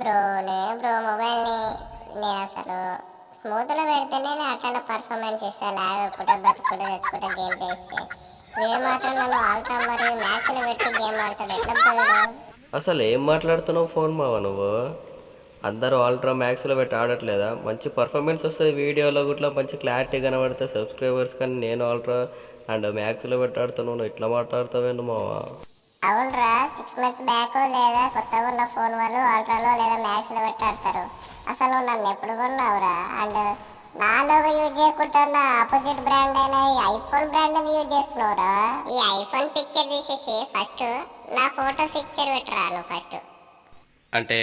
Bro నేను bro మొబైల్ని నేను అసలు స్మూత్లో పెడితేనే నేను అట్లా పర్ఫార్మెన్స్ ఇస్తా లాగకుండా బతుకుంటే తెచ్చుకుంటే గేమ్ చేస్తే. ఇస్తే వీడు మాత్రం నన్ను ఆల్టా మరియు మ్యాచ్లు పెట్టి గేమ్ ఆడతాడు. ఎట్లా వీడు? అసలు ఏం మాట్లాడుతున్నావు ఫోన్ మావ నువ్వు? అందరూ ఆల్ట్రా మ్యాక్స్లో పెట్టి ఆడట్లేదా? మంచి పర్ఫార్మెన్స్ వస్తుంది వీడియోలో కూడా మంచి క్లారిటీ కనబడితే సబ్స్క్రైబర్స్ కానీ నేను ఆల్ట్రా అండ్ మ్యాక్స్లో పెట్టి ఆడుతున్నావు. నువ్వు ఇట్లా మాట్లాడుతావేంటి మావా? అవునరా సిక్స్ మంత్స్ బ్యాక్ లేదా కొత్తగా ఉన్న ఫోన్ వాళ్ళు ఆల్ట్రాలో లేదా మ్యాక్స్లో పెట్టి ఆడతారు. అసలు నన్ను ఎప్పుడు కొన్నావురా? అండ్ నాలోగా యూజ్ చేయకుంటున్న ఆపోజిట్ బ్రాండ్ అయిన ఈ ఐఫోన్ బ్రాండ్ యూజ్ చేస్తున్నావురా? ఈ ఐఫోన్ పిక్చర్ తీసేసి ఫస్ట్ నా ఫోటో పిక్చర్ పెట్టరా నువ్వు ఫస్ట్ అంటే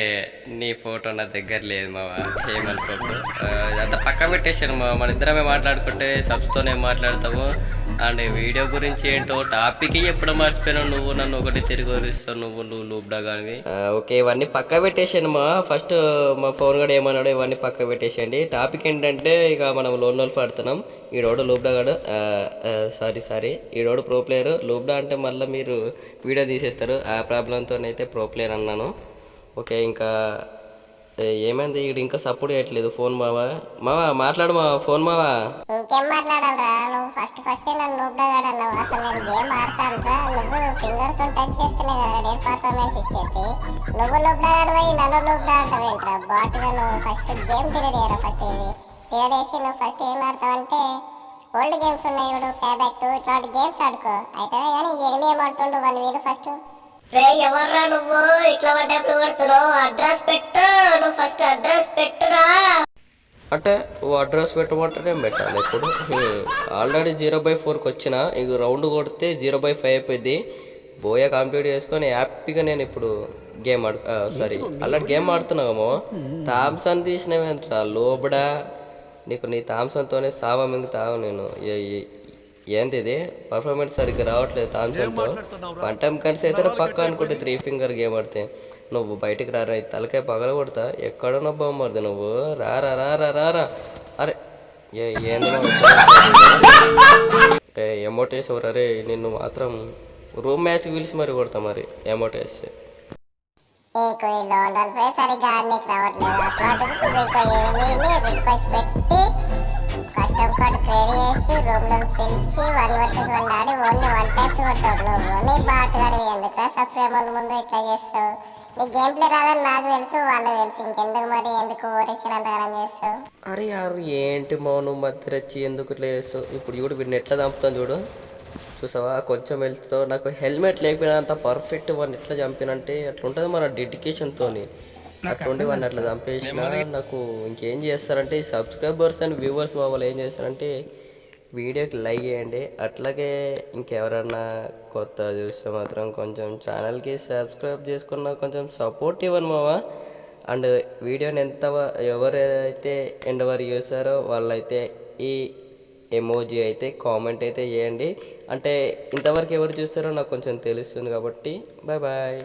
నీ ఫోటో నా దగ్గర లేదు మావా. ఏమనుకోకు అంత పక్క పెట్టేసాను మా మన ఇద్దరమే మాట్లాడుకుంటే సబ్స్తోనే మాట్లాడతాము. అండ్ వీడియో గురించి ఏంటో టాపిక్ ఎప్పుడు మర్చిపోయినావు నువ్వు. నన్ను ఒకటి తిరిగి వరిస్తావు నువ్వు నువ్వు లూబ్డా కానీ ఓకే ఇవన్నీ పక్క పెట్టేసాను మా ఫస్ట్ మా ఫోన్ కూడా ఏమన్నాడు ఇవన్నీ పక్క పెట్టేసేయండి. టాపిక్ ఏంటంటే ఇక మనం లోన్ లోన్ పడుతున్నాం. ఈడోడు లూబ్డా గాడు. సారీ సారీ ఈడోడు ప్రో ప్లేయర్. లూబ్డా అంటే మళ్ళీ మీరు వీడియో తీసేస్తారు. ఆ ప్రాబ్లంతో అయితే ప్రో ప్లేయర్ అన్నాను. ఓకే ఇంకా ఏమైంది? ఇక్కడ ఇంకా సపోర్ట్ చేయట్లేదు. ఫోన్ మావా? మావా మాట్లాడు మావా ఫోన్ మావా? ఇంకేం మాట్లాడాలరా? నువ్వు ఫస్ట్ ఫస్ట్ నన్ను నూబ్డగాడు అసలు నేను గేమ్ ఆడతాను నువ్వు ఫింగర్తో టచ్ చేస్తలే కదా డేట్ పర్ఫార్మెన్స్ ఇచ్చేసి నువ్వు లూబ్డగాడు నన్ను లూబ్డా అంటావేంట్రా? నువ్వు ఫస్ట్ గేమ్ డిలీట్ చేయరా ఫస్ట్ ఇది డిలీట్ చేసి నువ్వు ఫస్ట్ ఏం ఆడతావంటే ఓల్డ్ గేమ్స్ ఉన్నాయి ఇప్పుడు పే బ్యాక్ ఇట్లాంటి గేమ్స్ ఆడుకో. అయితే కానీ ఎనిమిది ఏమంటుండు వన్ వీలు ఫస్ట్ రే ఎవర్రా నువ్వు? ఇట్లా పడ్డప్పుడు కొడుతున్నావు? అడ్రస్ పెట్టు. నువ్వు ఫస్ట్ అడ్రస్ పెట్టురా. అంటే ఓ అడ్రస్ పెట్టమంటే పెట్టాలి. ఇప్పుడు ఆల్రెడీ జీరో బై ఫోర్కి వచ్చిన ఇక రౌండ్ కొడితే జీరో బై ఫైవ్ అయిపోయింది బోయ కంప్లీట్ చేసుకొని హ్యాపీగా నేను ఇప్పుడు గేమ్ ఆడు సారీ అలాంటి గేమ్ ఆడుతున్నామో థామ్సన్ తీసినవేంట్రా లోబడా? నీకు నీ థామ్సన్తోనే సావా మింగుతావు నేను. ఏ- ఏంది ఇది పర్ఫార్మెన్స్ సరిగ్గా రావట్లేదు థామ్సన్తో వన్ టైం కనిసి అయితే పక్క అనుకుంటే త్రీ ఫింగర్ గేమ్ ఆడితే. నువ్వు బయటికి రారా తలకాయ పగల కొడతా ఎక్కడున్నా బాగుమరిది నువ్వు? రారా రారా రారా అరే ఏ ఏంది ఎమోట్ వేసేవారు అరే నిన్ను మాత్రం రూమ్ మ్యాచ్ పిలిచి మరి కొడతా మరి ఎమోట్ వేస్తే నీకు ఈ లోన్డల్ పే సరిగ్గా ఆడనీకి రావట్లేదు? అట్లాంటిది నీకు ఎనిమిది రిక్వెస్ట్ పెట్టి కస్టమ్ కోడ్ క్రియేట్ చేసి రూమ్లోకి పిలిచి వన్ వర్సెస్ వన్ ఆడి ఓన్లీ వన్ టైప్స్ కొట్టావు నువ్వు నీ బాట్ గాడివి ఎందుకు సబ్స్క్రైబర్ల ముందు ఇట్లా చేస్తావు? నీ గేమ్ ప్లే రాదని నాకు తెలుసు వాళ్ళకి తెలుసు ఇంకెందుకు మరి ఎందుకు ఓరేషన్ అంతగానం చేస్తావు? అరే యారు ఏంటి మౌను మధ్య రచ్చి ఎందుకు ఇట్లా చేస్తావు? ఇప్పుడు చూడు వీడిని ఎట్లా చంపుతాను చూడు? చూసావా? కొంచెం వెళ్తావు. నాకు హెల్మెట్ లేకపోయినంత పర్ఫెక్ట్ వాడిని ఎట్లా చంపినంటే అట్లా ఉంటుంది మన డెడికేషన్తోని అట్లుండి వాడిని అట్లా చంపేసిన నాకు ఇంకేం చేస్తారంటే ఈ సబ్స్క్రైబర్స్ అండ్ వ్యూవర్స్ వాళ్ళు ఏం చేస్తారంటే వీడియోకి లైక్ చేయండి. అట్లాగే ఇంకెవరన్నా కొత్త చూస్తే మాత్రం కొంచెం ఛానల్కి సబ్స్క్రైబ్ చేసుకున్న కొంచెం సపోర్ట్ ఇవ్వండి మావా. అండ్ వీడియోని ఎంత ఎవరైతే ఎండ్ వరకు చూస్తారో వాళ్ళైతే ఈ ఎమోజీ అయితే కామెంట్ అయితే చేయండి. అంటే ఇంతవరకు ఎవరు చూస్తారో నాకు కొంచెం తెలుస్తుంది కాబట్టి బాయ్ బాయ్